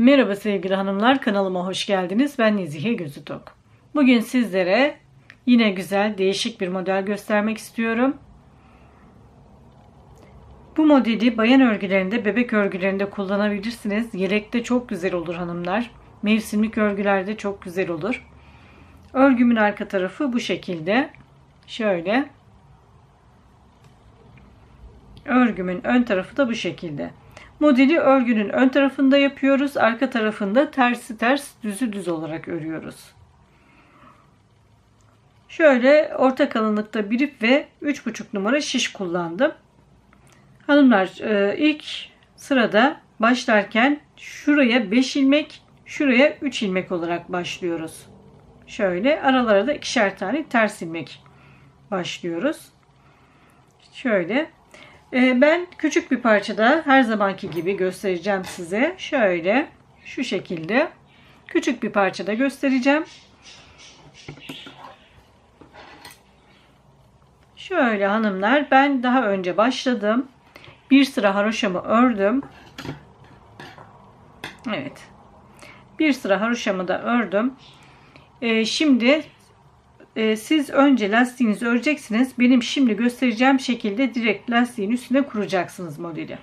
Merhaba sevgili hanımlar kanalıma hoş geldiniz. Ben Nezihe Gözütok. Bugün sizlere yine güzel değişik bir model göstermek istiyorum. Bu modeli bayan örgülerinde, bebek örgülerinde kullanabilirsiniz. Yelekte çok güzel olur hanımlar. Mevsimlik örgülerde çok güzel olur. Örgümün arka tarafı bu şekilde. Şöyle. Örgümün ön tarafı da bu şekilde. Modeli örgünün ön tarafında yapıyoruz. Arka tarafında tersi ters düzü düz olarak örüyoruz. Şöyle orta kalınlıkta bir ip ve 3,5 numara şiş kullandım. Hanımlar e, ilk sırada başlarken şuraya 5 ilmek, şuraya 3 ilmek olarak başlıyoruz. Şöyle aralara da ikişer tane ters ilmek başlıyoruz. Şöyle ben küçük bir parçada her zamanki gibi göstereceğim size. Şöyle şu şekilde küçük bir parçada göstereceğim. Şöyle hanımlar ben daha önce başladım. Bir sıra haroşamı ördüm. Evet. Bir sıra haroşamı da ördüm. Ee, şimdi e, siz önce lastiğinizi öreceksiniz. Benim şimdi göstereceğim şekilde direkt lastiğin üstüne kuracaksınız modeli.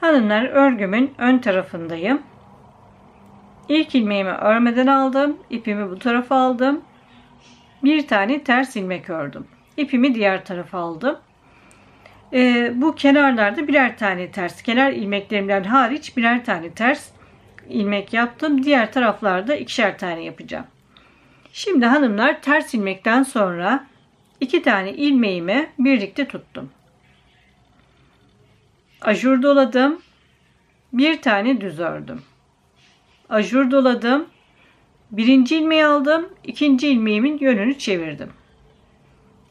Hanımlar örgümün ön tarafındayım. İlk ilmeğimi örmeden aldım. İpimi bu tarafa aldım. Bir tane ters ilmek ördüm. İpimi diğer tarafa aldım. E, bu kenarlarda birer tane ters kenar ilmeklerimden hariç birer tane ters ilmek yaptım. Diğer taraflarda ikişer tane yapacağım. Şimdi hanımlar ters ilmekten sonra iki tane ilmeğimi birlikte tuttum. Ajur doladım. Bir tane düz ördüm. Ajur doladım. Birinci ilmeği aldım. ikinci ilmeğimin yönünü çevirdim.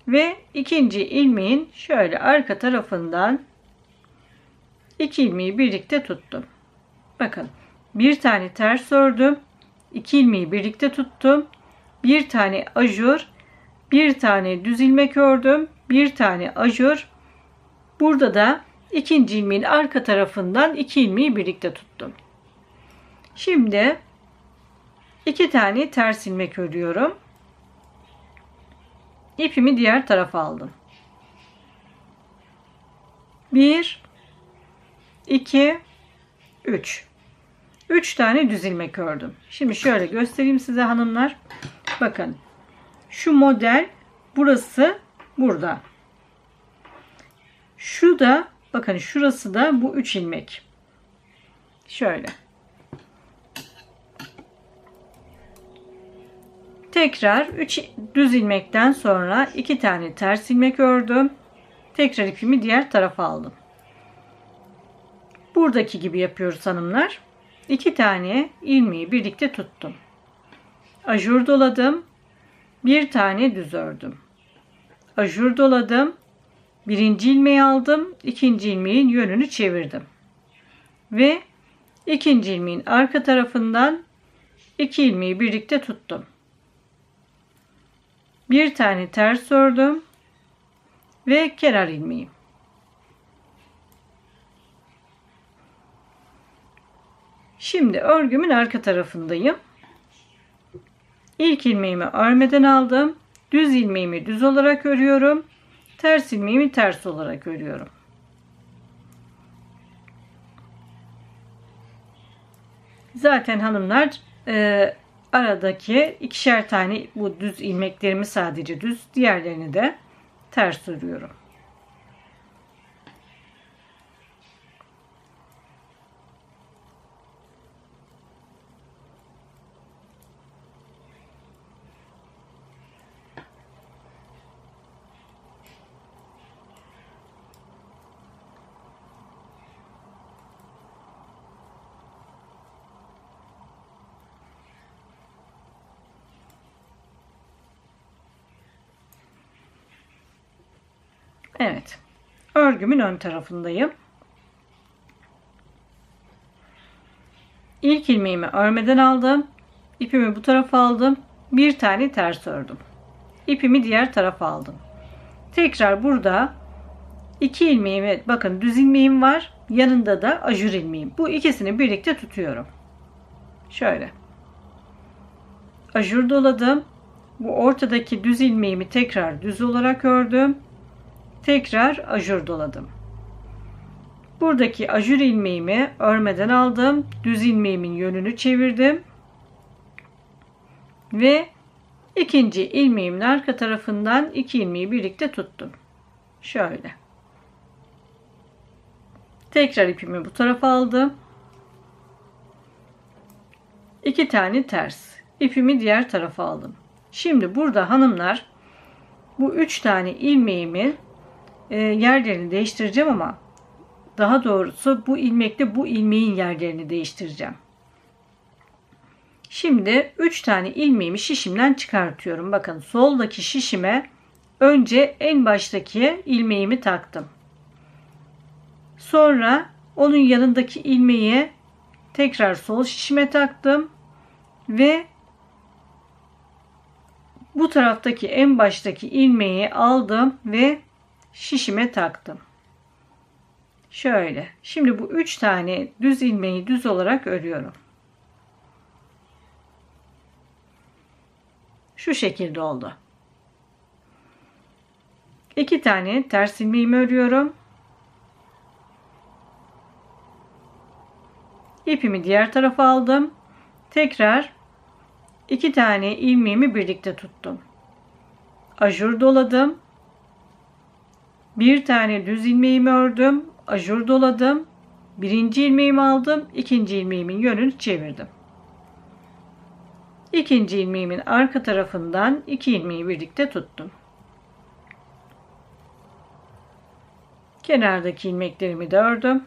Ve ikinci ilmeğin şöyle arka tarafından iki ilmeği birlikte tuttum. Bakın bir tane ters ördüm. iki ilmeği birlikte tuttum bir tane ajur, bir tane düz ilmek ördüm, bir tane ajur. Burada da ikinci ilmeğin arka tarafından iki ilmeği birlikte tuttum. Şimdi iki tane ters ilmek örüyorum. İpimi diğer tarafa aldım. Bir, iki, üç. Üç tane düz ilmek ördüm. Şimdi şöyle göstereyim size hanımlar. Bakın şu model burası burada. Şu da bakın şurası da bu 3 ilmek. Şöyle. Tekrar 3 düz ilmekten sonra 2 tane ters ilmek ördüm. Tekrar ipimi diğer tarafa aldım. Buradaki gibi yapıyoruz hanımlar. 2 tane ilmeği birlikte tuttum ajur doladım. Bir tane düz ördüm. Ajur doladım. Birinci ilmeği aldım. ikinci ilmeğin yönünü çevirdim. Ve ikinci ilmeğin arka tarafından iki ilmeği birlikte tuttum. Bir tane ters ördüm ve kenar ilmeği. Şimdi örgümün arka tarafındayım. İlk ilmeğimi örmeden aldım. Düz ilmeğimi düz olarak örüyorum. Ters ilmeğimi ters olarak örüyorum. Zaten hanımlar e, aradaki ikişer tane bu düz ilmeklerimi sadece düz diğerlerini de ters örüyorum. Evet. Örgümün ön tarafındayım. İlk ilmeğimi örmeden aldım. İpimi bu tarafa aldım. Bir tane ters ördüm. İpimi diğer tarafa aldım. Tekrar burada iki ilmeğimi bakın düz ilmeğim var. Yanında da ajur ilmeğim. Bu ikisini birlikte tutuyorum. Şöyle. Ajur doladım. Bu ortadaki düz ilmeğimi tekrar düz olarak ördüm. Tekrar ajur doladım. Buradaki ajur ilmeğimi örmeden aldım. Düz ilmeğimin yönünü çevirdim. Ve ikinci ilmeğimin arka tarafından iki ilmeği birlikte tuttum. Şöyle. Tekrar ipimi bu tarafa aldım. İki tane ters. İpimi diğer tarafa aldım. Şimdi burada hanımlar bu üç tane ilmeğimi e, yerlerini değiştireceğim ama daha doğrusu bu ilmekle bu ilmeğin yerlerini değiştireceğim. Şimdi 3 tane ilmeğimi şişimden çıkartıyorum. Bakın soldaki şişime önce en baştaki ilmeğimi taktım. Sonra onun yanındaki ilmeği tekrar sol şişime taktım ve bu taraftaki en baştaki ilmeği aldım ve şişime taktım. Şöyle. Şimdi bu üç tane düz ilmeği düz olarak örüyorum. Şu şekilde oldu. İki tane ters ilmeğimi örüyorum. İpimi diğer tarafa aldım. Tekrar iki tane ilmeğimi birlikte tuttum. Ajur doladım. Bir tane düz ilmeğimi ördüm. Ajur doladım. Birinci ilmeğimi aldım. ikinci ilmeğimin yönünü çevirdim. İkinci ilmeğimin arka tarafından iki ilmeği birlikte tuttum. Kenardaki ilmeklerimi de ördüm.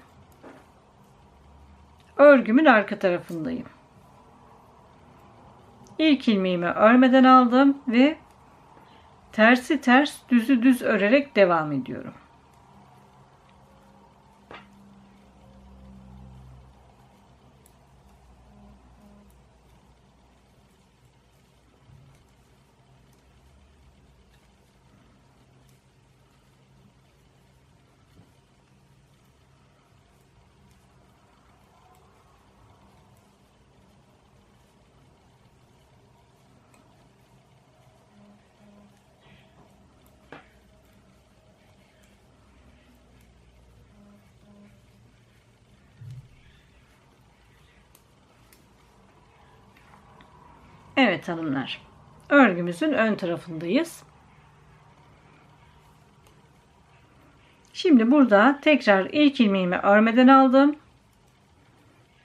Örgümün arka tarafındayım. İlk ilmeğimi örmeden aldım ve tersi ters düzü düz örerek devam ediyorum. Evet hanımlar. Örgümüzün ön tarafındayız. Şimdi burada tekrar ilk ilmeğimi örmeden aldım.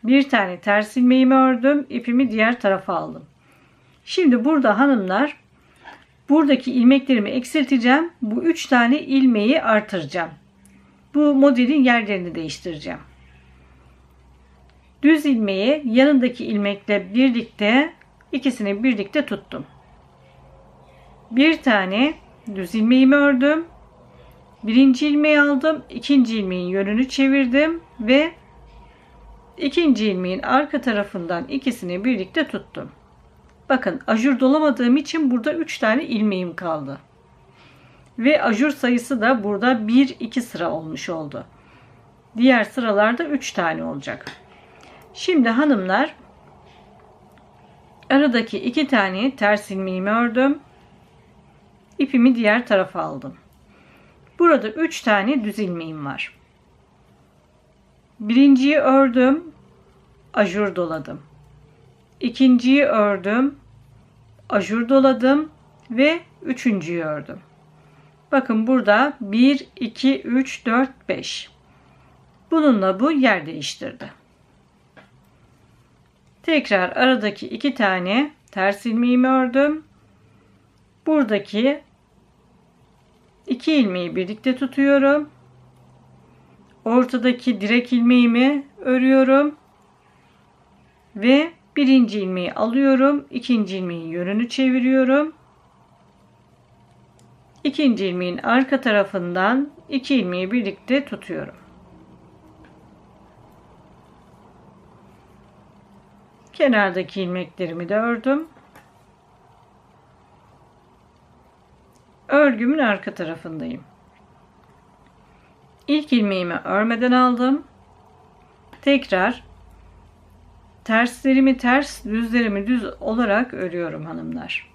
Bir tane ters ilmeğimi ördüm. ipimi diğer tarafa aldım. Şimdi burada hanımlar buradaki ilmeklerimi eksilteceğim. Bu üç tane ilmeği artıracağım. Bu modelin yerlerini değiştireceğim. Düz ilmeği yanındaki ilmekle birlikte İkisini birlikte tuttum. Bir tane düz ilmeğimi ördüm. Birinci ilmeği aldım. ikinci ilmeğin yönünü çevirdim ve ikinci ilmeğin arka tarafından ikisini birlikte tuttum. Bakın ajur dolamadığım için burada 3 tane ilmeğim kaldı. Ve ajur sayısı da burada 1-2 sıra olmuş oldu. Diğer sıralarda 3 tane olacak. Şimdi hanımlar Aradaki iki tane ters ilmeğimi ördüm. İpimi diğer tarafa aldım. Burada üç tane düz ilmeğim var. Birinciyi ördüm. Ajur doladım. İkinciyi ördüm. Ajur doladım ve üçüncüyü ördüm. Bakın burada 1, 2, 3, 4, 5. Bununla bu yer değiştirdi. Tekrar aradaki iki tane ters ilmeğimi ördüm. Buradaki iki ilmeği birlikte tutuyorum. Ortadaki direk ilmeğimi örüyorum. Ve birinci ilmeği alıyorum. ikinci ilmeğin yönünü çeviriyorum. İkinci ilmeğin arka tarafından iki ilmeği birlikte tutuyorum. Kenardaki ilmeklerimi de ördüm. Örgümün arka tarafındayım. İlk ilmeğimi örmeden aldım. Tekrar terslerimi ters, düzlerimi düz olarak örüyorum hanımlar.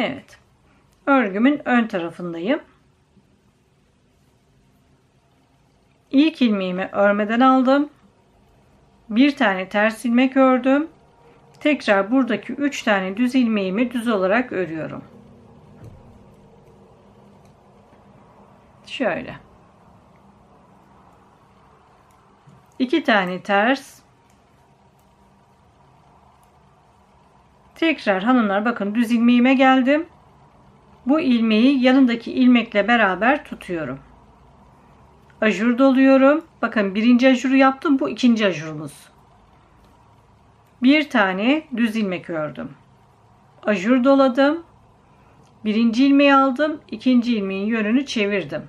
Evet. Örgümün ön tarafındayım. İlk ilmeğimi örmeden aldım. Bir tane ters ilmek ördüm. Tekrar buradaki 3 tane düz ilmeğimi düz olarak örüyorum. Şöyle. 2 tane ters Tekrar hanımlar bakın düz ilmeğime geldim. Bu ilmeği yanındaki ilmekle beraber tutuyorum. Ajur doluyorum. Bakın birinci ajuru yaptım. Bu ikinci ajurumuz. Bir tane düz ilmek ördüm. Ajur doladım. Birinci ilmeği aldım. ikinci ilmeğin yönünü çevirdim.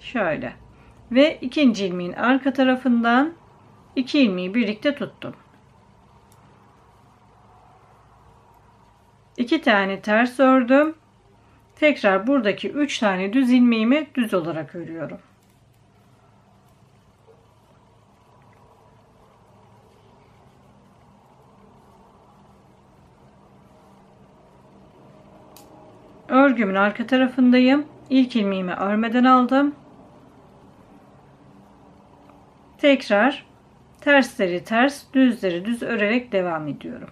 Şöyle. Ve ikinci ilmeğin arka tarafından iki ilmeği birlikte tuttum. 2 tane ters ördüm. Tekrar buradaki 3 tane düz ilmeğimi düz olarak örüyorum. Örgümün arka tarafındayım. İlk ilmeğimi örmeden aldım. Tekrar tersleri ters, düzleri düz örerek devam ediyorum.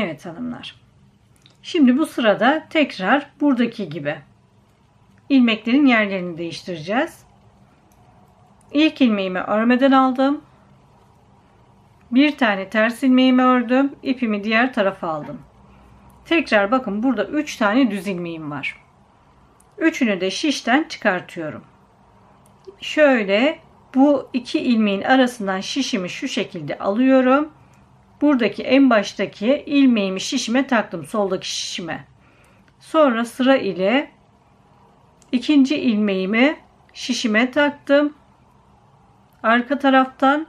Evet hanımlar. Şimdi bu sırada tekrar buradaki gibi ilmeklerin yerlerini değiştireceğiz. İlk ilmeğimi örmeden aldım. Bir tane ters ilmeğimi ördüm. İpimi diğer tarafa aldım. Tekrar bakın burada 3 tane düz ilmeğim var. Üçünü de şişten çıkartıyorum. Şöyle bu iki ilmeğin arasından şişimi şu şekilde alıyorum buradaki en baştaki ilmeğimi şişime taktım soldaki şişime. Sonra sıra ile ikinci ilmeğimi şişime taktım. Arka taraftan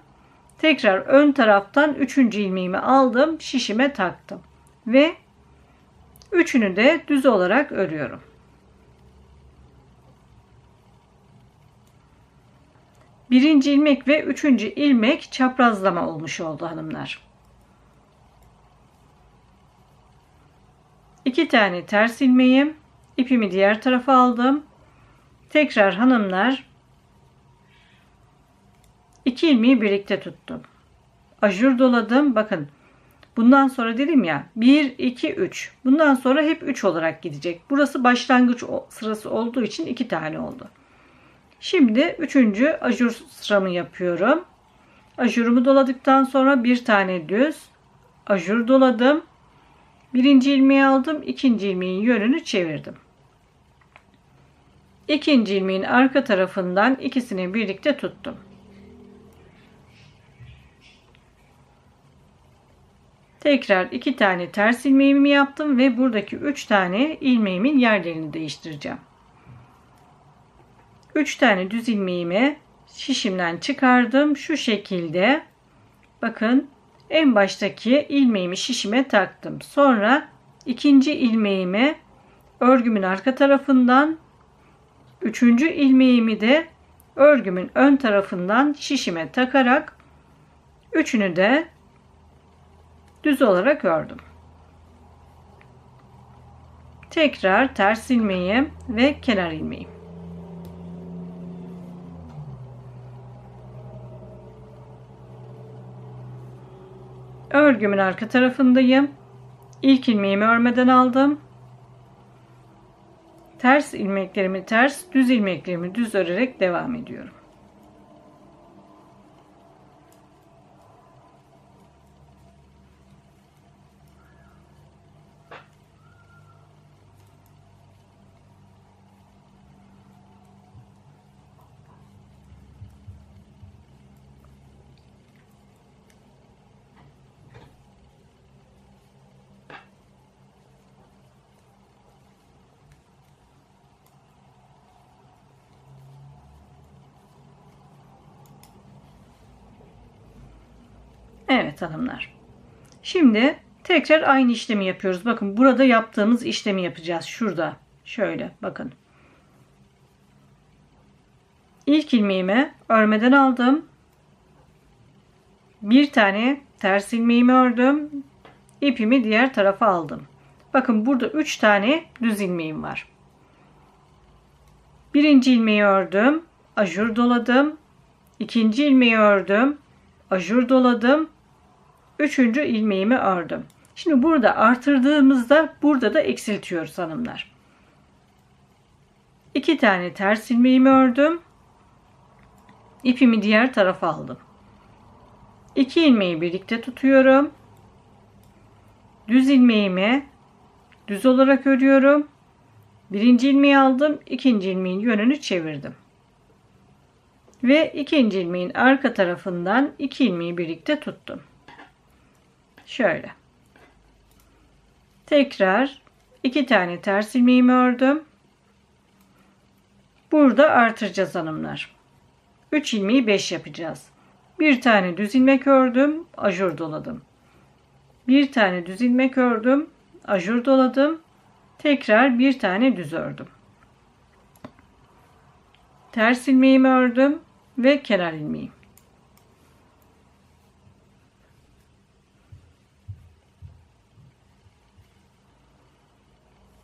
tekrar ön taraftan üçüncü ilmeğimi aldım şişime taktım ve üçünü de düz olarak örüyorum. Birinci ilmek ve üçüncü ilmek çaprazlama olmuş oldu hanımlar. 2 tane ters ilmeğim ipimi diğer tarafa aldım. Tekrar hanımlar 2 ilmeği birlikte tuttum. Ajur doladım bakın. Bundan sonra dedim ya 1 2 3 bundan sonra hep 3 olarak gidecek. Burası başlangıç sırası olduğu için 2 tane oldu. Şimdi 3. ajur sıramı yapıyorum. Ajurumu doladıktan sonra bir tane düz ajur doladım Birinci ilmeği aldım. ikinci ilmeğin yönünü çevirdim. İkinci ilmeğin arka tarafından ikisini birlikte tuttum. Tekrar iki tane ters ilmeğimi yaptım ve buradaki üç tane ilmeğimin yerlerini değiştireceğim. Üç tane düz ilmeğimi şişimden çıkardım. Şu şekilde bakın en baştaki ilmeğimi şişime taktım. Sonra ikinci ilmeğimi örgümün arka tarafından üçüncü ilmeğimi de örgümün ön tarafından şişime takarak üçünü de düz olarak ördüm. Tekrar ters ilmeğim ve kenar ilmeğim. Örgümün arka tarafındayım. İlk ilmeğimi örmeden aldım. Ters ilmeklerimi ters, düz ilmeklerimi düz örerek devam ediyorum. Evet hanımlar. Şimdi tekrar aynı işlemi yapıyoruz. Bakın burada yaptığımız işlemi yapacağız. Şurada. Şöyle bakın. İlk ilmeğimi örmeden aldım. Bir tane ters ilmeğimi ördüm. İpimi diğer tarafa aldım. Bakın burada 3 tane düz ilmeğim var. Birinci ilmeği ördüm. Ajur doladım. İkinci ilmeği ördüm. Ajur doladım. Üçüncü ilmeğimi ördüm. Şimdi burada artırdığımızda burada da eksiltiyoruz hanımlar. İki tane ters ilmeğimi ördüm. İpimi diğer tarafa aldım. İki ilmeği birlikte tutuyorum. Düz ilmeğimi düz olarak örüyorum. Birinci ilmeği aldım. ikinci ilmeğin yönünü çevirdim. Ve ikinci ilmeğin arka tarafından iki ilmeği birlikte tuttum. Şöyle. Tekrar iki tane ters ilmeğimi ördüm. Burada artıracağız hanımlar. 3 ilmeği 5 yapacağız. Bir tane düz ilmek ördüm, ajur doladım. Bir tane düz ilmek ördüm, ajur doladım. Tekrar bir tane düz ördüm. Ters ilmeğimi ördüm ve kenar ilmeği.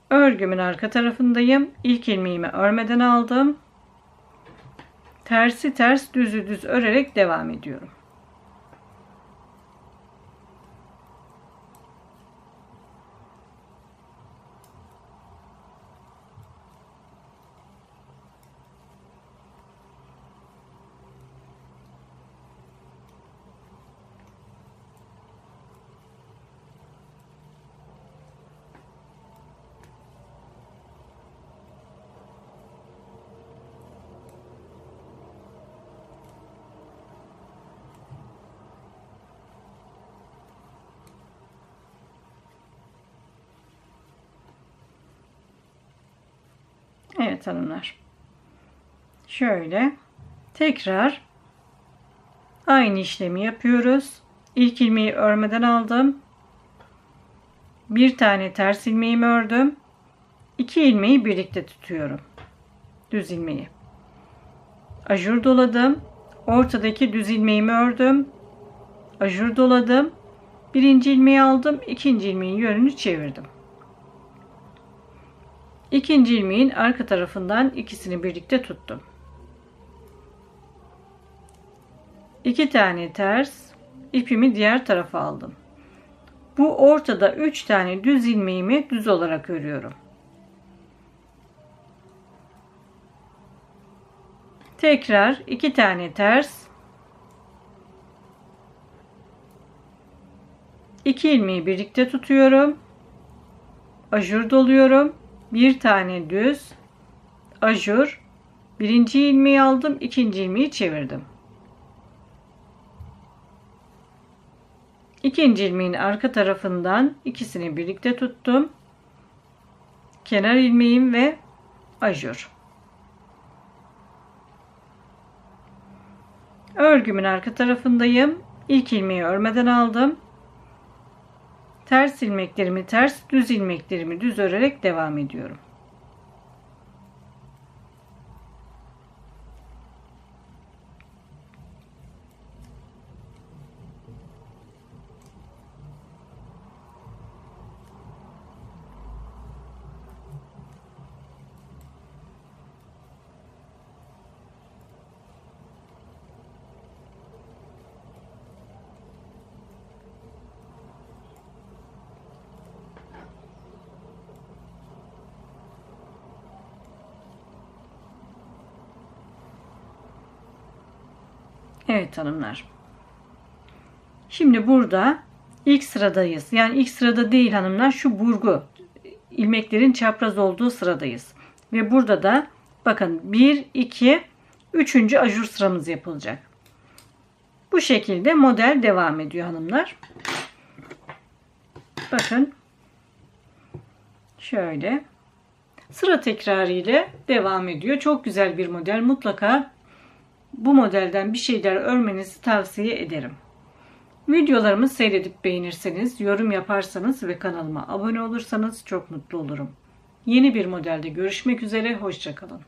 Örgümün arka tarafındayım. İlk ilmeğimi örmeden aldım. Tersi ters düzü düz örerek devam ediyorum. Evet hanımlar. Şöyle tekrar aynı işlemi yapıyoruz. İlk ilmeği örmeden aldım. Bir tane ters ilmeğimi ördüm. İki ilmeği birlikte tutuyorum. Düz ilmeği. Ajur doladım. Ortadaki düz ilmeğimi ördüm. Ajur doladım. Birinci ilmeği aldım. ikinci ilmeğin yönünü çevirdim. İkinci ilmeğin arka tarafından ikisini birlikte tuttum. İki tane ters ipimi diğer tarafa aldım. Bu ortada 3 tane düz ilmeğimi düz olarak örüyorum. Tekrar iki tane ters iki ilmeği birlikte tutuyorum. Ajur doluyorum bir tane düz ajur. Birinci ilmeği aldım ikinci ilmeği çevirdim. İkinci ilmeğin arka tarafından ikisini birlikte tuttum. Kenar ilmeğim ve ajur. Örgümün arka tarafındayım. İlk ilmeği örmeden aldım ters ilmeklerimi ters, düz ilmeklerimi düz örerek devam ediyorum. Evet hanımlar. Şimdi burada ilk sıradayız. Yani ilk sırada değil hanımlar şu burgu. ilmeklerin çapraz olduğu sıradayız. Ve burada da bakın 1, 2, 3. ajur sıramız yapılacak. Bu şekilde model devam ediyor hanımlar. Bakın şöyle sıra tekrarı ile devam ediyor. Çok güzel bir model. Mutlaka bu modelden bir şeyler örmenizi tavsiye ederim. Videolarımı seyredip beğenirseniz, yorum yaparsanız ve kanalıma abone olursanız çok mutlu olurum. Yeni bir modelde görüşmek üzere, hoşçakalın.